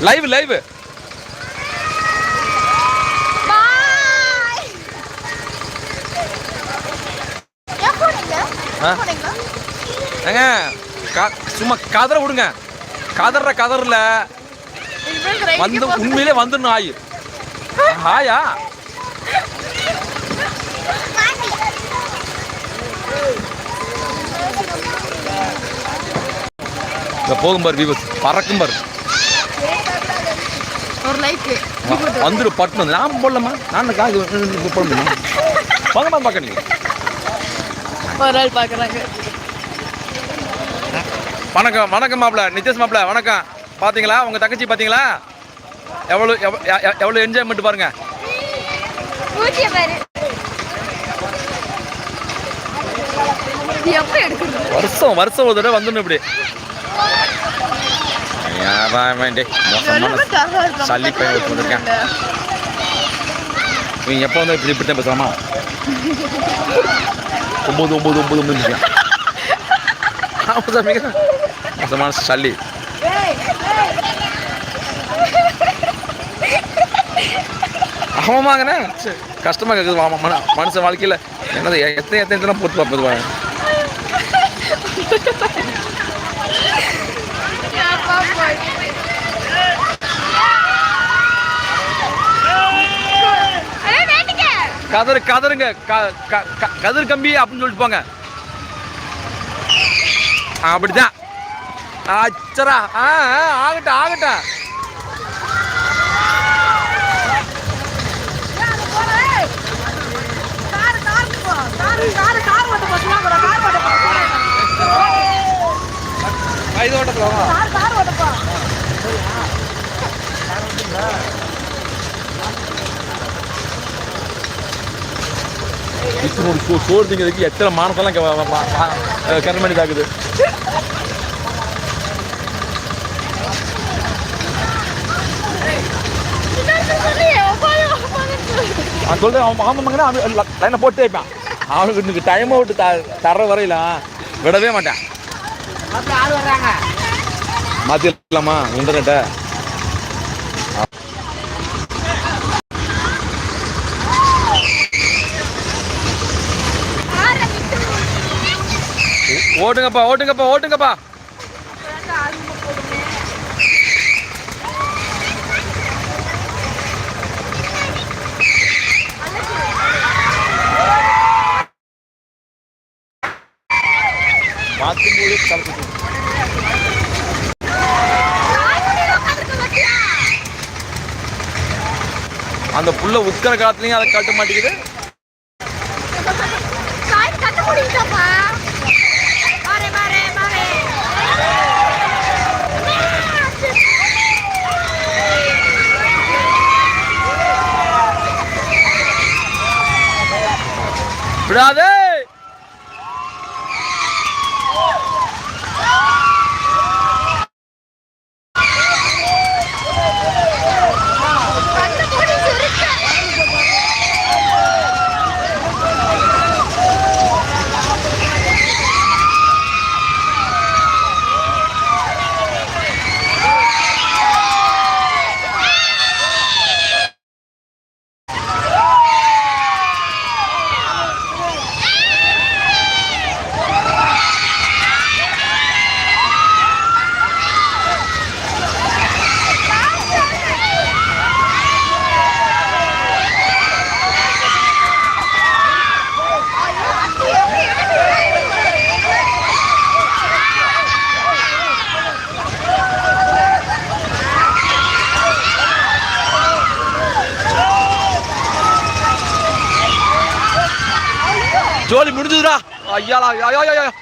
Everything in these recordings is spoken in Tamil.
லைவ் லைவ் ஏங்க சும்மா கதற விடுங்க. கதற கதறல. வந்து உண்மையிலே வந்துடணும் ஆயு ஆயா இந்த போகும் பாரு வியூஸ் பறக்கும் பாரு ஒரு லைக்கு வ- வந்துடு பட்டணும் நான் போடலாமா நான் காது போட முடியுமா? வாங்கம்மா பார்க்க நீங்க ஒரு ஆள் பார்க்குறாங்க. வணக்கம் வணக்கம் மாப்பிள நித்தேஷ் மாப்பிள வணக்கம். பாத்தீங்களா? உங்க தங்கச்சி பாத்தீங்களா? எவ்வளோ எவ்வளோ என்ஜாய்மெண்ட் பாருங்க. வருஷம் வருஷம் ஒரு தடவை வந்துடணும் இப்படி. டேய், மோசமான சல்லி பையன் வந்திருக்கான். எப்போ வந்து இப்படி இப்படி தான் பேசலாமா ஒம்பது ஒம்பது ஒம்பது ஒம்பது ஆமாம் சார் மிக மோசமான சல்லி ஆமாமாங்கண்ணே சரி, கஷ்டமா இருக்குது ஆமாம் மன மனுஷன் வாழ்க்கையில் என்னது எத்தனை எத்தனை எத்தனை போட்டு பார்ப்பது வாங்க கதறு கதறுங்க கதிர் கம்பி அப்படின்னு சொல்லிட்டு போங்க அப்படிதான் அச்சரா ஆ ஆகட்டும் ஆகட்டும் இது வாங்க இப்போ ஒரு சோ- சோறு திங்கிறதுக்கு எத்தனை வ- கரண் பண்ணி தாக்குது. அவன் சொல்றது அவன் ஆமாங்கண்ணா அவன் லைனை போட்டு வைப்பான் அவனுக்கு இன்னைக்கு டைமை விட்டு த தர வரையில விடவே மாட்டான். மாற்றிடலாமா இன்டர்நெட்டை ஓட்டுங்கப்பா ஓட்டுங்கப்பா ஓட்டுங்கப்பா. அந்த புள்ள உட்கார காலத்துலயும் அதை காட்ட மாட்டேங்குது கட்ட முடியுதாப்பா பாரு பாரு பாரு விடாதே கட்ட முடி சுருக்க ஜோலி முடிஞ்சதுடா ஐயாலா ஐயோ ஐயோ ஐயோ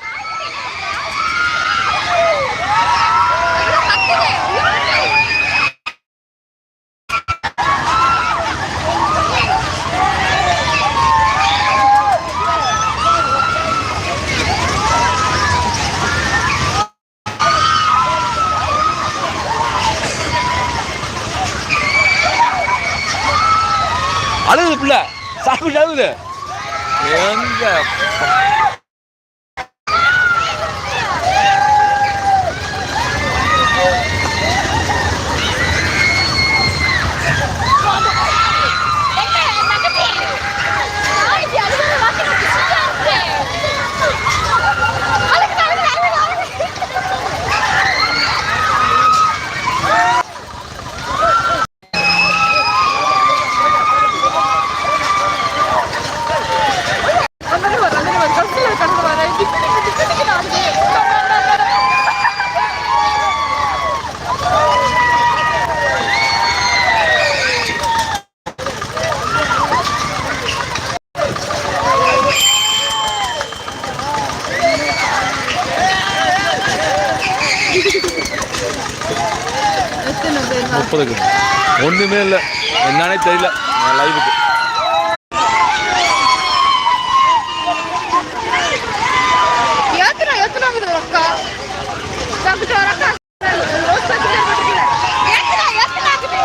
அழுகுது பிள்ளை சாப்பிட்டு அழுகுது எங்க முப்பதுக்கு ஒன்றுமே இல்லை. என்னன்னே தெரியல. லைவுக்கு எத்தனை எத்தனை ஆகுது அக்கா தப்பிட்டு வர அக்கா ரோஸ் பச்சை போட்டுக்கல எத்தனை எத்தனை ஆகுது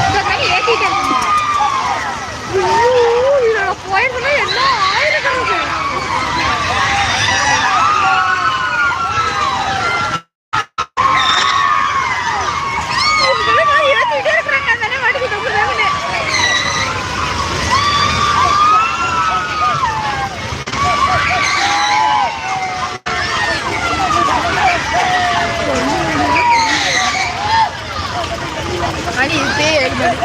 இந்த கை ஏத்திட்டேன் இதோட போயிருந்தா என்ன ஆயிரக்கணக்கு ஏத்திட்டே இருக்கிறாங்க தானே வாட்டுக்கு தொங்கு தொங்குன்னு மணி இப்பே ஏழு மணி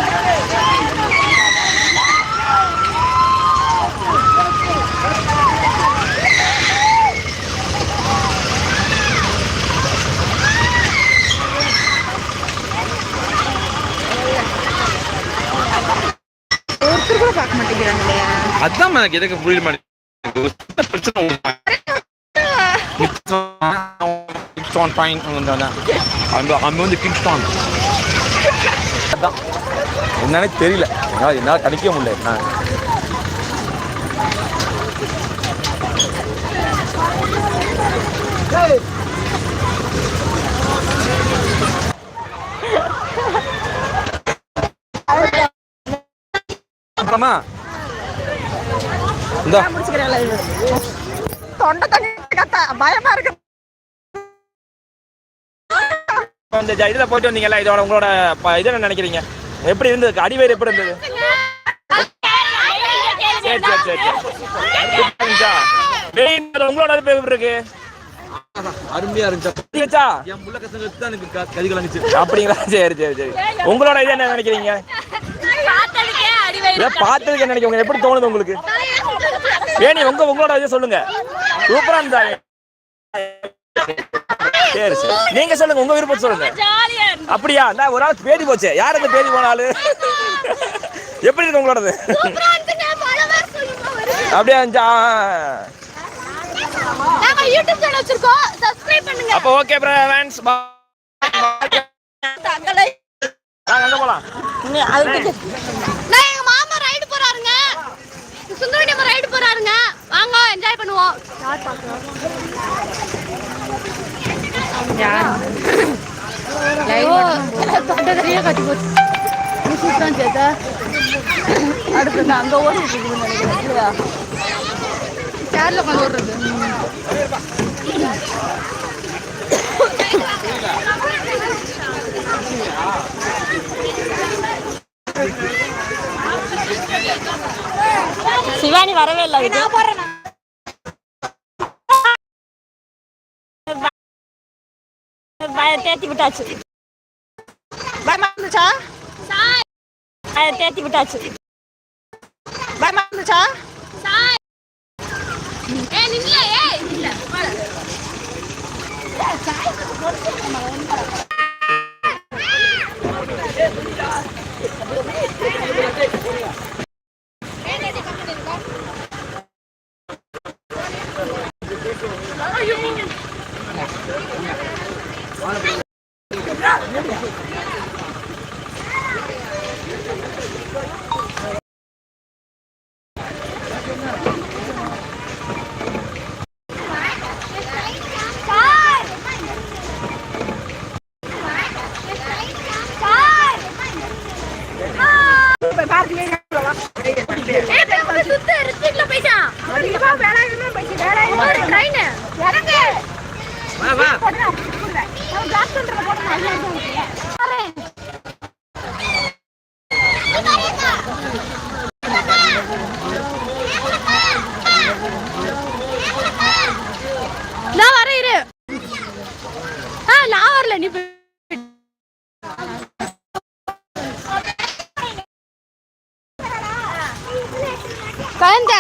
ஒருத்தர் கூட பார்க்க மாட்டேங்கிறாங்களே அதான் எனக்கு எதுக்கு புரியல மாட்டேங்குது ஒரு சின்ன பிரச்சனை உண்டு. கிங்ஸ்டான் ஃபைன் அங்கே அங்கே வந்து கிங்ஸ்டான் அதான் என்னன்னே தெரியல. என்னால் கணிக்க முடியல. என்ன? அப்புறமா? தொண்டை தண்ணி கத்த பயமா இருக்கு. இந்த ஜ- இதுல போயிட்டு வந்தீங்கல்ல இதோட உங்களோட ப- இது என்ன நினைக்கிறீங்க? எப்படி இருந்தது? அடிவேர் எப்படி இருந்தது? சரி சரி சரி? வெயில் உங்களோட அது எப்படி இருக்கு? அருமையா இருந்துச்சு? கத்தி வச்சா என் புள்ள கசங்க வச்சு தான் எனக்கு க- கதி கலங்குச்சு அப்படிங்களா? சரி சரி சரி. உங்களோட இது என்ன நினைக்கிறீங்க? பார்த்ததுக்கு என்ன நினைக்கிறீங்க எப்படி தோணுது உங்களுக்கு? வேணி உங்க உங்களோட இதை சொல்லுங்க. சூப்பரா இருந்தா சரி சரி. நீங்க சொல்லுங்க உங்க விருப்பம் சொல்லுங்க. அப்படியா? இந்த ஒரு ஆள் பேடி போச்சே. யார் அந்த பேடி போனாலு எப்படி இருக்கு உங்களோடது? அப்படியா அப்போ ஓகே ஃப்ரெண்ட்ஸ் அங்க போலாம் நான் எங்க மாமா ரைடு போறாருங்க சுந்தரடி அம்மா ரைடு போறாருங்க. வாங்க என்ஜாய் பண்ணுவோம். யார்? பாக்குறோம் அடுத்து அங்க ஓடிட்டு இருக்குன்னு நினைக்கிறேன் இல்லையா? சேர்ல உட்காந்து ஓடுறது. சிவானி வரவே இல்லை இது பய- தேத்தி விட்டாச்சு பயமா இருந்துச்சா தேத்தி விட்டாச்சு பயமா இருந்துச்சா ஏய் நில்ல ஏய் நில்ல பயந்த.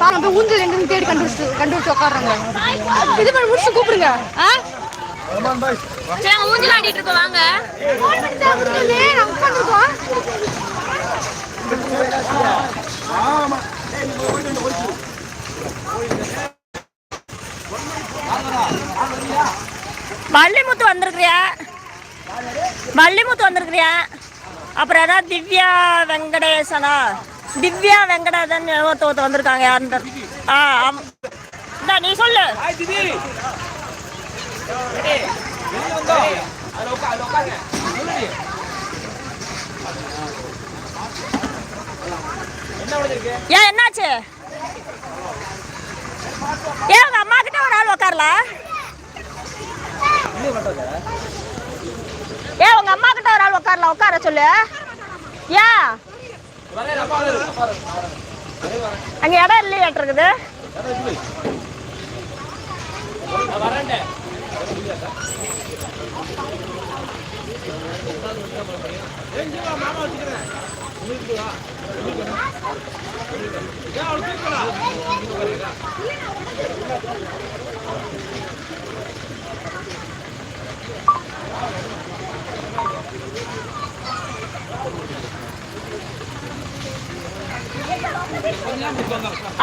பாருங்க போய் ஊஞ்சல் எங்க தேடி கண்டுபிடிச்சு கண்டுபிடிச்சு உட்காடுறாங்க இது பண்ணி முடிச்சு கூப்பிடுங்க. ஆ? சரி ஊஞ்சல் ஆடிட்டு இருக்கோம் வாங்க. வள்ளிமுத்து வந்திருக்கிறியா? வள்ளிமுத்து வந்திருக்கிறியா? அப்புறம் ஏதாவது திவ்யா வெங்கடேசனா? திவ்யா வெங்கடேசன் ஒருத்த ஒருத்த வந்திருக்காங்க யாருன்ற ஆ ஆமா. இந்தா நீ சொல்லு. ஏன் என்னாச்சு? ஏன் உங்க அம்மா கிட்ட ஒரு ஆள் உட்காரல ஏன் உங்க அம்மா கிட்ட ஒரு ஆள் உட்காரல உட்கார சொல்லு. ஏன்? அங்க இடம் இல்லையாட்டு இருக்குது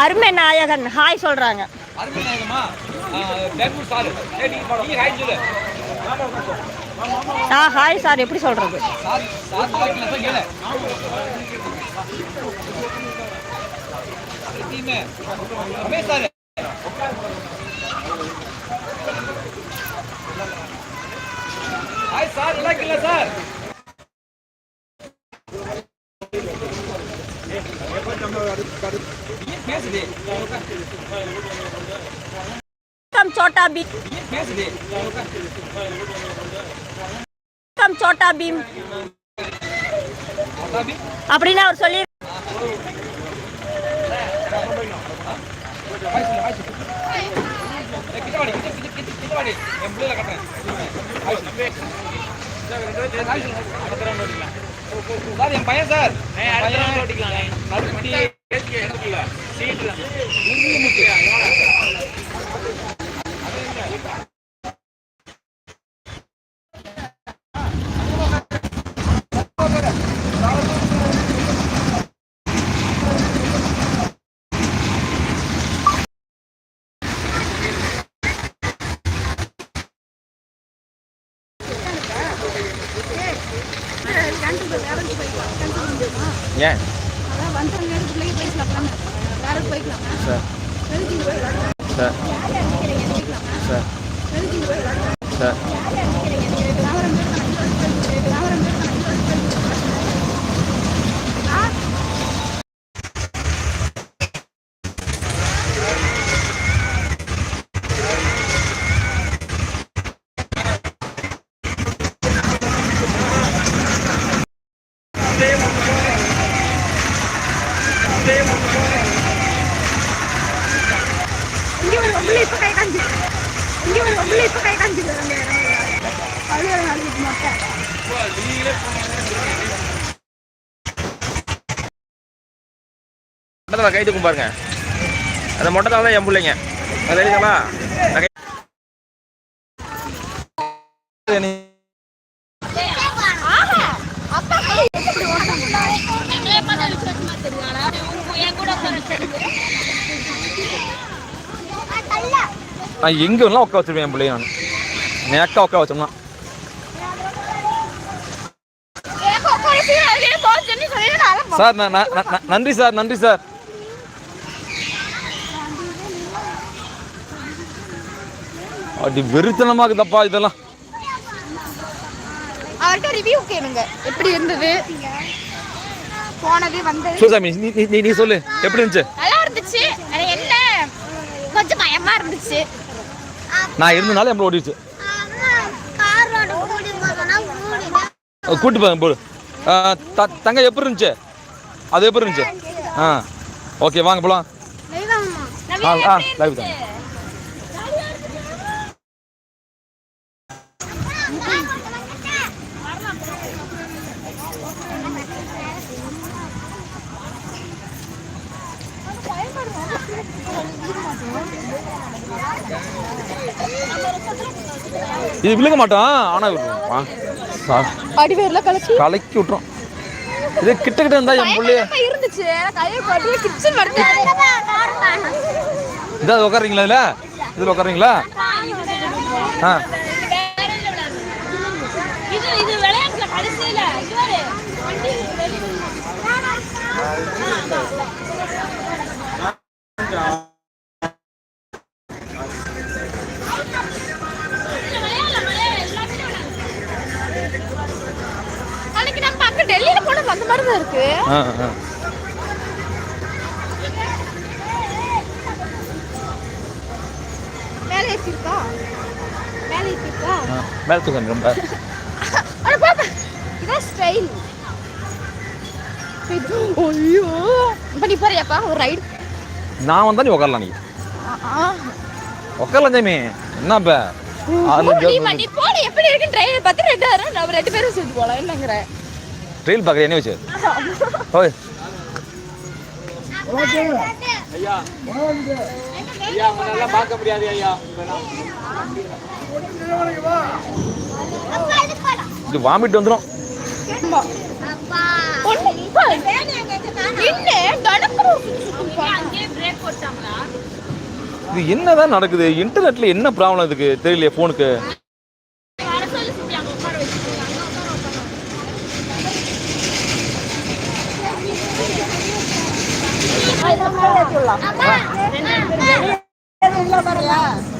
அருமை நாயகன் ஹாய் சொல்றாங்க. அருமைநாயகமா பெங்களூர் சார். ஏய் நீ நீ ஹாய் சொல்லு. ஆ ஹாய் சார் எப்படி சொல்றது? சார் ஹாய் நல்லா சார். ஏன் பேசுதே கம் சோட்டா பீம் பீம் அப்படின்னு அவர் சொல்லி என் பையன் சார். சீட்டு நடுப்பட்டி ஏன் சார் சார் சார் சார் இங்க ஒரு ஒம்பளை இப்ப கை காஞ்சி இங்க ஒரு ஒம்பளை இப்ப கை காஞ்சி அழுகிற நாளைக்கு மொட்டை மொட்டை கை தூக்கும் பாருங்க அந்த மொட்டை தான் என் பிள்ளைங்க அது தெரியுங்களா நான்? எங்கே எங்க வேணாலும் உட்கா வச்சிருவேன் என் பிள்ளைய நான் நேக்கா உட்கா வச்சோம்னா. சார் நான் நான்- நான்- நான்- நன்றி சார் நன்றி சார். அப்படி வெறித்தனமாக தப்பா இதெல்லாம். அவர்கிட்ட ரிவ்யூ கேளுங்க. எப்படி இருந்தது? போனது வந்தது. சிவசாமி நீ நீ- நீ சொல்லு. எப்படி இருந்துச்சு? நல்லா இருந்துச்சு. என்ன? கொஞ்சம் பயமா இருந்துச்சு. நான் இருந்தனால என் ஓடிடுச்சு. கூட்டு போங்க போடு. தங்க எப்படி இருந்துச்சு? அது எப்படி இருந்துச்சு? ஆ ஓகே வாங்க போகலாம் ஆ ஆ லைவ் தான் இது விழுங்க மாட்டோம் ஆனா அடிவேர்ல கலக்கி. கலக்கி விட்டுரும். இது கிட்ட கிட்ட இருந்தா என் பிள்ளைய இருந்துச்சு. கிச்சன் வருது இதாவது உட்காருங்களா இதில்? இதில் உட்காருங்களா ஆ. தூக்கம் ரொம்ப. அட பாப்பா இதான் ஸ்டைல் ஐயோ. நீ போறியாப்பா ஒரு ரைடு நான் வந்தா நீ உட்காரலாம் நீ. உட்காரலாம் ஜாமி என்ன இப்போ? நீ எப்படி இருக்கு? ட்ரெயின் பத்து ரெண்டு வரும் நம்ம ரெண்டு பேரும் சேர்ந்து போலாம் என்னங்கிற. ட்ரெயில் பார்க்குறேன் என்ன வச்சு ஓய். ஐயா ஐயா அவனெல்லாம் பார்க்க முடியாது ஐயா. இது வாமிட் வந்துடும் இது என்னதான் நடக்குது? இன்டர்நெட்ல என்ன ப்ராப்ளம் இதுக்கு? தெரியலையே ஃபோனுக்கு வர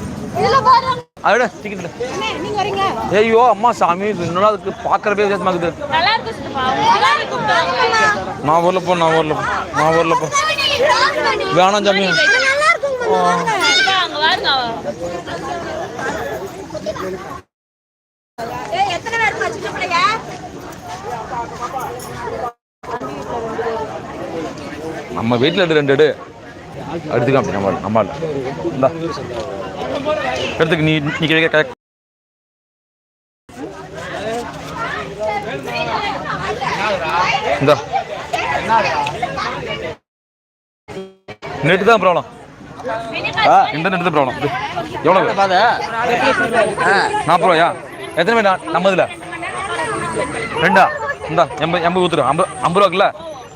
அதோட டிக்கெட் அண்ணே, நீங்க வரீங்க. ஐயோ அம்மா சாமி இன்னொரு அதுக்கு பார்க்கறப்பே வித்தியாசமாக்குது நல்லா இருக்கு சித்தப்பா. எல்லாரும் கூப்பிட்டாங்க நான் ஊரில் போ நான் ஊரில் போ நான் ஊரில் போ. வேணாம் சாமி. நம்ம வீட்டில் ரெண்டு எடு. எடுத்துக்கலாம் நம்ம நம்ம இந்தா. எடுத்துக்கு நீ நீ கேட்க இந்தா. நெட்டு தான் ப்ராப்ளம். இன்டர்நெட் தான் ப்ராப்ளம். எவ்வளோ நாற்பது ரூபாயா? எத்தனை பேர் நம்ம இதில்? ரெண்டா? இந்தா எண்பது எண்பது ஊத்துரு ஐம்பது ஐம்பது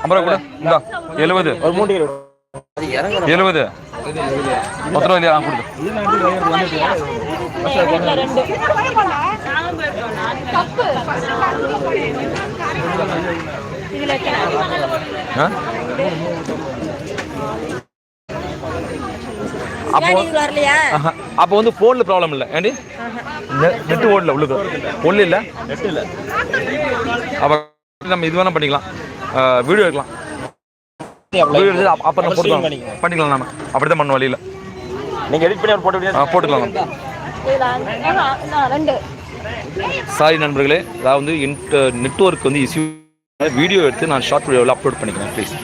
ஐம்பது ரூபா கூட இந்தா எழுபது. ஒரு மூணு எழுபது. பத்து ரூபா இல்லையா கொடுத்து? அப்போ. அப்போ வந்து ஃபோனில் ப்ராப்ளம் இல்லை. ஏண்டி நெட் ஓடல உள்ளுக்கு. ஒன்றும் இல்லை? நெட் இல்லை. அப்போ நம்ம இது வேணால் பண்ணிக்கலாம். வீடியோ எடுக்கலாம். அப்புறம் போட்டுக்கலாம். பண்ணிக்கலாம். நாம அப்படி தான் பண்ண வழியில். நீங்க எடிட் பண்ணி அவர் போட்டு ஆ போட்டுக்கலாம். சாரி நண்பர்களே அதாவது நெட்ஒர்க் வந்து இஷ்யூ வீடியோ எடுத்து நான் ஷார்ட் வீடியோவில் அப்லோட் பண்ணிக்கிறேன் ப்ளீஸ்